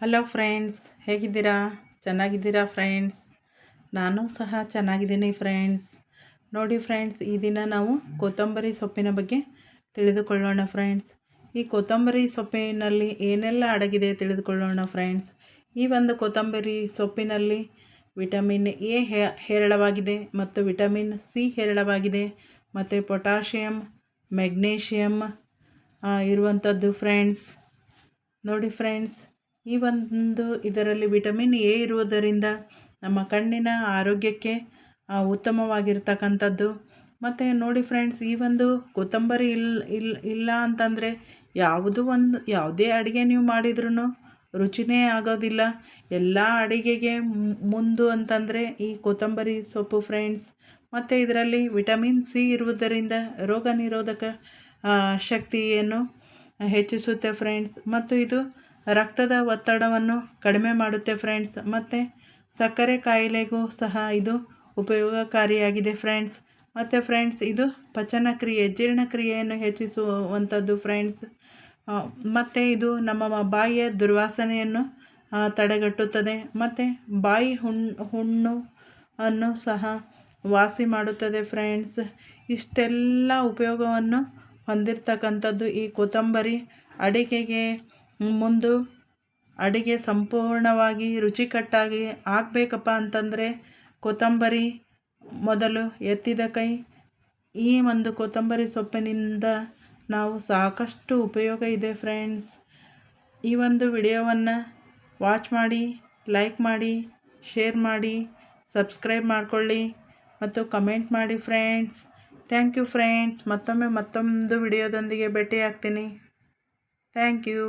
Hello friends ಹೇಗಿದ್ದೀರಾ? ಚೆನ್ನಾಗಿದ್ದೀರಾ friends ನಾನು ಸಹ ಚೆನ್ನಾಗಿದ್ದೀನಿ ಫ್ರೆಂಡ್ಸ್ ನೋಡಿ ಫ್ರೆಂಡ್ಸ್ ಈ ದಿನ ನಾವು ಕೊತ್ತಂಬರಿ ಸೊಪ್ಪಿನ ಬಗ್ಗೆ ತಿಳಿದುಕೊಳ್ಳೋಣ ಫ್ರೆಂಡ್ಸ್ ಈ ಕೊತ್ತಂಬರಿ ಸೊಪ್ಪಿನಲ್ಲಿ ಏನೆಲ್ಲ ಅಡಗಿದೆ ತಿಳಿದುಕೊಳ್ಳೋಣ ಫ್ರೆಂಡ್ಸ್ ಈ ಒಂದು ಕೊತ್ತಂಬರಿ ಸೊಪ್ಪಿನಲ್ಲಿ ವಿಟಮಿನ್ ಎ ಹೇರಳವಾಗಿದೆ ಮತ್ತು ವಿಟಮಿನ್ ಸಿ ಹೇರಳವಾಗಿದೆ ಮತ್ತು ಪೊಟ್ಯಾಷಿಯಮ್ ಮೆಗ್ನೇಷಿಯಮ್ ಇರುವಂಥದ್ದು ಫ್ರೆಂಡ್ಸ್ ನೋಡಿ ಫ್ರೆಂಡ್ಸ್ ಈ ಒಂದು ಇದರಲ್ಲಿ ವಿಟಮಿನ್ ಎ ಇರುವುದರಿಂದ ನಮ್ಮ ಕಣ್ಣಿನ ಆರೋಗ್ಯಕ್ಕೆ ಉತ್ತಮವಾಗಿರ್ತಕ್ಕಂಥದ್ದು. ಮತ್ತು ನೋಡಿ ಫ್ರೆಂಡ್ಸ್ ಈ ಒಂದು ಕೊತ್ತಂಬರಿ ಇಲ್ಲ ಇಲ್ಲ ಇಲ್ಲ ಅಂತಂದರೆ ಯಾವುದು ಒಂದು, ಯಾವುದೇ ಅಡುಗೆ ನೀವು ಮಾಡಿದ್ರೂ ರುಚಿನೇ ಆಗೋದಿಲ್ಲ. ಎಲ್ಲ ಅಡುಗೆಗೆ ಮುಂದು ಅಂತಂದರೆ ಈ ಕೊತ್ತಂಬರಿ ಸೊಪ್ಪು ಫ್ರೆಂಡ್ಸ್ ಮತ್ತು ಇದರಲ್ಲಿ ವಿಟಮಿನ್ ಸಿ ಇರುವುದರಿಂದ ರೋಗ ನಿರೋಧಕ ಶಕ್ತಿಯನ್ನು ಹೆಚ್ಚಿಸುತ್ತೆ ಫ್ರೆಂಡ್ಸ್ ಮತ್ತು ಇದು ರಕ್ತದ ಒತ್ತಡವನ್ನು ಕಡಿಮೆ ಮಾಡುತ್ತೆ ಫ್ರೆಂಡ್ಸ್ ಮತ್ತು ಸಕ್ಕರೆ ಕಾಯಿಲೆಗೂ ಸಹ ಇದು ಉಪಯೋಗಕಾರಿಯಾಗಿದೆ ಫ್ರೆಂಡ್ಸ್ ಮತ್ತು ಫ್ರೆಂಡ್ಸ್ ಇದು ಪಚನಕ್ರಿಯೆ, ಜೀರ್ಣಕ್ರಿಯೆಯನ್ನು ಹೆಚ್ಚಿಸುವಂಥದ್ದು ಫ್ರೆಂಡ್ಸ್ ಮತ್ತು ಇದು ನಮ್ಮ ಬಾಯಿಯ ದುರ್ವಾಸನೆಯನ್ನು ತಡೆಗಟ್ಟುತ್ತದೆ. ಮತ್ತು ಬಾಯಿ ಹುಣ್ಣು ಹುಣ್ಣು ಅನ್ನು ಸಹ ವಾಸಿ ಮಾಡುತ್ತದೆ ಫ್ರೆಂಡ್ಸ್ ಇಷ್ಟೆಲ್ಲ ಉಪಯೋಗವನ್ನು ಹೊಂದಿರತಕ್ಕಂಥದ್ದು ಈ ಕೊತ್ತಂಬರಿ ಅಡಿಗೆಗೆ ಮುಂದು ಅಡುಗೆ ಸಂಪೂರ್ಣವಾಗಿ ರುಚಿಕಟ್ಟಾಗಿ ಆಗಬೇಕಪ್ಪ ಅಂತಂದರೆ ಕೊತ್ತಂಬರಿ ಮೊದಲು ಎತ್ತಿದ ಕೈ, ಈ ಒಂದು ಕೊತ್ತಂಬರಿ ಸೊಪ್ಪಿನಿಂದ ನಾವು ಸಾಕಷ್ಟು ಉಪಯೋಗ ಇದೆ ಫ್ರೆಂಡ್ಸ್. ಈ ಒಂದು ವಿಡಿಯೋವನ್ನು ವಾಚ್ ಮಾಡಿ, ಲೈಕ್ ಮಾಡಿ, ಶೇರ್ ಮಾಡಿ, ಸಬ್ಸ್ಕ್ರೈಬ್ ಮಾಡಿಕೊಳ್ಳಿ ಮತ್ತು ಕಮೆಂಟ್ ಮಾಡಿ ಫ್ರೆಂಡ್ಸ್. Thank you friends. ಮತ್ತೊಮ್ಮೆ ಮತ್ತೊಂದು ವಿಡಿಯೋದೊಂದಿಗೆ ಭೇಟಿ ಆಗ್ತೀನಿ ಥ್ಯಾಂಕ್ ಯು.